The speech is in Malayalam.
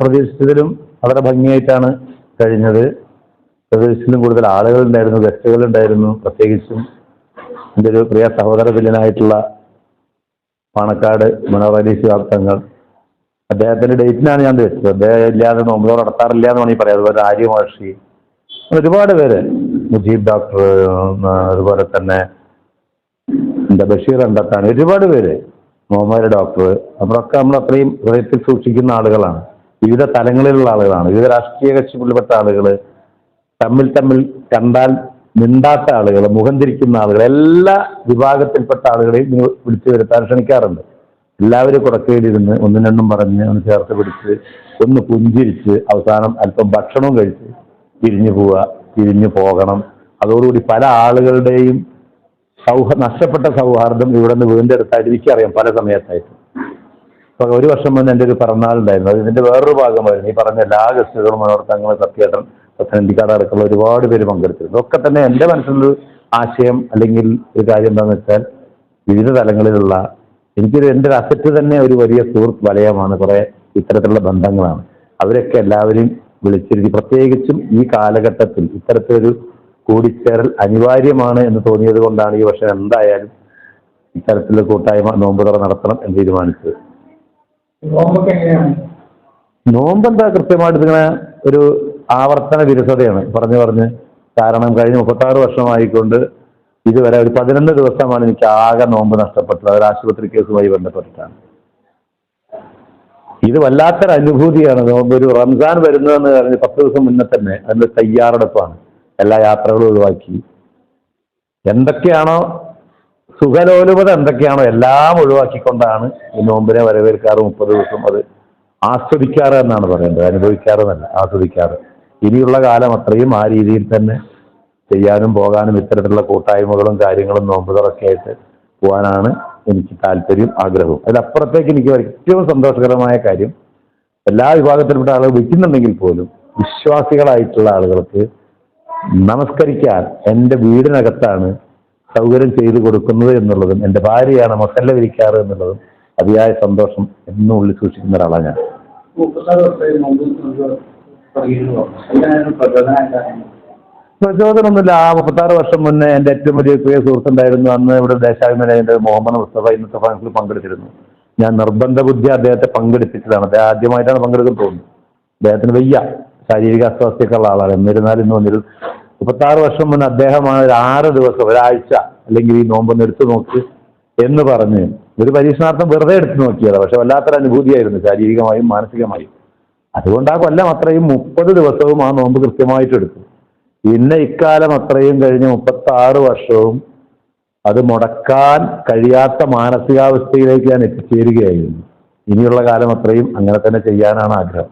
പ്രതീക്ഷിച്ചതിലും വളരെ ഭംഗിയായിട്ടാണ് കഴിഞ്ഞത്. പ്രതീക്ഷിച്ചതിലും കൂടുതൽ ആളുകൾ ഉണ്ടായിരുന്നു ഗസ്റ്റുകൾ ഉണ്ടായിരുന്നു. പ്രത്യേകിച്ചും എന്റെ ഒരു പ്രിയ സഹോദര തുല്യനായിട്ടുള്ള പാണക്കാട് മനോഹർ ശിവാർത്ഥങ്ങൾ അദ്ദേഹത്തിന്റെ ഡേറ്റിനാണ് ഞാൻ വെച്ചത്. അദ്ദേഹം ഇല്ലാതെ നോമ്പോ നടത്താറില്ല എന്ന് വേണമെങ്കിൽ പറയാം. അതുപോലെ ആര്യ മഹർഷി ഒരുപാട് പേര്. മുജീബ് ഡോക്ടർ അതുപോലെ തന്നെ എന്താ ബഷീർ അണ്ടത്താണ് ഒരുപാട് പേര്. മുഹമ്മദ് ഡോക്ടർ. നമ്മളൊക്കെ നമ്മൾ അത്രയും ഹൃദയത്തിൽ സൂക്ഷിക്കുന്ന ആളുകളാണ്. വിവിധ തലങ്ങളിലുള്ള ആളുകളാണ്. വിവിധ രാഷ്ട്രീയ കക്ഷികളിൽപ്പെട്ട ആളുകൾ തമ്മിൽ തമ്മിൽ കണ്ടാൽ മിണ്ടാത്ത ആളുകൾ മുഖം തിരിക്കുന്ന ആളുകൾ എല്ലാ വിഭാഗത്തിൽപ്പെട്ട ആളുകളെയും വിളിച്ചു വരുത്താൻ ശ്രമിക്കാറുണ്ട്. എല്ലാവരും കുടക്കയിലിരുന്ന് ഒന്നും രണ്ടും പറഞ്ഞ് ഒന്ന് ചേർത്ത് പിടിച്ച് ഒന്ന് പുഞ്ചിരിച്ച് അവസാനം അല്പം ഭക്ഷണവും കഴിച്ച് തിരിഞ്ഞു പോവുക തിരിഞ്ഞു പോകണം. അതോടുകൂടി പല ആളുകളുടെയും സൗഹ നഷ്ടപ്പെട്ട സൗഹാർദ്ദം ഇവിടെ നിന്ന് വീണ്ടെടുത്തായിട്ട് എനിക്കറിയാം പല സമയത്തായിട്ട്. ഒരു വർഷം മുന്നേ എന്റെ ഒരു പിറന്നാളുണ്ടായിരുന്നു. അത് ഇതിന്റെ വേറൊരു ഭാഗമായിരുന്നു. ഈ പറഞ്ഞ എല്ലാ ഗസ്റ്റുകളും മനോർത്തങ്ങൾ സത്യേട്ടൻ പത്തനംതിക്കാട് അടക്കമുള്ള ഒരുപാട് പേര് പങ്കെടുത്തിരുന്നു. ഒക്കെ തന്നെ എന്റെ മനസ്സിലൊരു ആശയം അല്ലെങ്കിൽ ഒരു കാര്യം എന്താണെന്ന് വെച്ചാൽ വിവിധ തലങ്ങളിലുള്ള എനിക്കൊരു എന്റെ ഒരു അസറ്റ് തന്നെ ഒരു വലിയ സുഹൃത്ത് വലയമാണ്. കുറേ ഇത്തരത്തിലുള്ള ബന്ധങ്ങളാണ്. അവരൊക്കെ എല്ലാവരെയും വിളിച്ചിരുത്തി പ്രത്യേകിച്ചും ഈ കാലഘട്ടത്തിൽ ഇത്തരത്തിലൊരു കൂടിച്ചേരൽ അനിവാര്യമാണ് എന്ന് തോന്നിയത് കൊണ്ടാണ് ഈ വർഷം എന്തായാലും ഇത്തരത്തിലുള്ള കൂട്ടായ്മ നോമ്പുതറ നടത്തണം എന്ന് തീരുമാനിച്ചത്. നോമ്പൊക്കെ എന്താ കൃത്യമായിട്ട് ഇങ്ങനെ ഒരു ആവർത്തന വിരസതയാണ് പറഞ്ഞു പറഞ്ഞ് കാരണം കഴിഞ്ഞ മുപ്പത്താറ് വർഷമായിക്കൊണ്ട് ഇതുവരെ ഒരു പതിനൊന്ന് ദിവസമാണ് എനിക്ക് ആകെ നോമ്പ് നഷ്ടപ്പെട്ടത്. ഒരു ആശുപത്രി കേസുമായി ബന്ധപ്പെട്ടിട്ടാണ്. ഇത് വല്ലാത്തൊരു അനുഭൂതിയാണ് നോമ്പ് ഒരു റംസാൻ വരുന്നതെന്ന് പറഞ്ഞ് പത്ത് ദിവസം മുന്നേ തന്നെ അതിന്റെ തയ്യാറെടുപ്പാണ്. എല്ലാ യാത്രകളും ഒഴിവാക്കി. എന്തൊക്കെയാണോ സുഖലോലുപത എന്തൊക്കെയാണോ എല്ലാം ഒഴിവാക്കിക്കൊണ്ടാണ് ഈ നോമ്പിനെ വരവേൽക്കാറ് മുപ്പത് ദിവസം അത് ആസ്വദിക്കാറ് എന്നാണ് പറയേണ്ടത്. അനുഭവിക്കാറ് എന്നല്ല ആസ്വദിക്കാറ്. ഇനിയുള്ള കാലം അത്രയും ആ രീതിയിൽ തന്നെ ചെയ്യാനും പോകാനും ഇത്തരത്തിലുള്ള കൂട്ടായ്മകളും കാര്യങ്ങളും നോമ്പുകളൊക്കെ ആയിട്ട് പോകാനാണ് എനിക്ക് താല്പര്യം ആഗ്രഹവും. അതിലപ്പുറത്തേക്ക് എനിക്ക് ഏറ്റവും സന്തോഷകരമായ കാര്യം എല്ലാ വിഭാഗത്തിൽപ്പെട്ട ആളുകൾ വിൽക്കുന്നുണ്ടെങ്കിൽ പോലും വിശ്വാസികളായിട്ടുള്ള ആളുകൾക്ക് നമസ്കരിക്കാൻ എന്റെ വീടിനകത്താണ് സൗകര്യം ചെയ്തു കൊടുക്കുന്നത് എന്നുള്ളതും എന്റെ ഭാര്യയാണ് മസല്ല വിരിക്കാറ് എന്നുള്ളതും അതിയായ സന്തോഷം എന്നും ഉള്ളിൽ സൂക്ഷിക്കുന്ന ഒരാളാണ് ഞാൻ. പ്രചോദനമൊന്നുമില്ല. ആ മുപ്പത്താറ് വർഷം മുന്നേ എന്റെ ഏറ്റവും വലിയ പ്രിയ സുഹൃത്തുണ്ടായിരുന്നു. അന്ന് ഇവിടെ ദേശാഭിമാനിയുടെ മുഹമ്മദ് മുസ്തഫ ഇന്നത്തെ ഫാൻസിൽ പങ്കെടുത്തിരുന്നു. ഞാൻ നിർബന്ധ ബുദ്ധി അദ്ദേഹത്തെ പങ്കെടുപ്പിച്ചതാണ്. അദ്ദേഹം ആദ്യമായിട്ടാണ് പങ്കെടുക്കാൻ തോന്നുന്നത്. അദ്ദേഹത്തിന് വയ്യ ശാരീരിക അസ്വാസ്ഥ്യക്കുള്ള ആളാണ്. എന്നിരുന്നാലും ഇന്ന് വന്നിരുന്നു. മുപ്പത്താറ് വർഷം മുന്നേ അദ്ദേഹമാണ് ഒരു ആറ് ദിവസം ഒരാഴ്ച അല്ലെങ്കിൽ ഈ നോമ്പൊന്ന് എടുത്തു നോക്ക് എന്ന് പറഞ്ഞ് ഒരു പരീക്ഷണാർത്ഥം വെറുതെ എടുത്തു നോക്കിയതാണ് പക്ഷെ വല്ലാത്തൊരു അനുഭൂതിയായിരുന്നു ശാരീരികമായും മാനസികമായും. അതുകൊണ്ട് ആ കൊല്ലം അത്രയും മുപ്പത് ദിവസവും ആ നോമ്പ് കൃത്യമായിട്ട് എടുത്തു. പിന്നെ ഇക്കാലം അത്രയും കഴിഞ്ഞ് മുപ്പത്തി ആറ് വർഷവും അത് മുടക്കാൻ കഴിയാത്ത മാനസികാവസ്ഥയിലേക്ക് ഞാൻ എത്തിച്ചേരുകയായിരുന്നു. ഇനിയുള്ള കാലം അത്രയും അങ്ങനെ തന്നെ ചെയ്യാനാണ് ആഗ്രഹം.